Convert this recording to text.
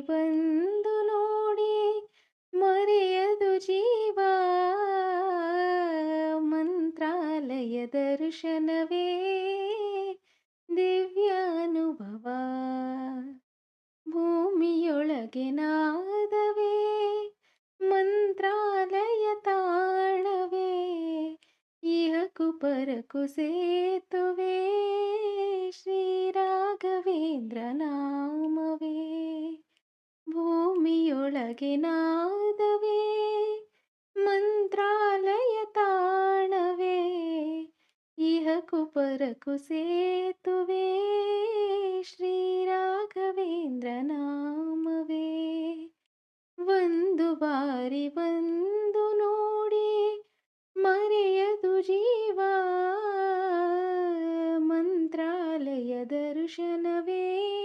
ಬಂದು ನೋಡಿ ಮರೆಯದು ಜೀವ. ಮಂತ್ರಾಲಯ ದರ್ಶನವೇ ದಿವ್ಯಾನುಭವ. ಭೂಮಿಯೊಳಗೆ ನಾದವೇ, ಮಂತ್ರಾಲಯ ತಾಣವೇ ಇಹಕು ಪರಕು ಸೇತುವೆ ಶ್ರೀರಾಘವೇಂದ್ರ ನಾಮವೇ ಒಳಗಿನಾದವೇ ಮಂತ್ರಾಲಯ ತಾಣವೇ ಇಹಕು पुलगिनादवे ಸೇತುವೆ ಶ್ರೀರಾಘವೇಂದ್ರ ನಾಮವೇ. ಒಂದು ಬಾರಿ ಬಂದು ನೋಡಿ ಮರೆಯದು ಜೀವ ಮಂತ್ರಾಲಯ ದರ್ಶನವೇ.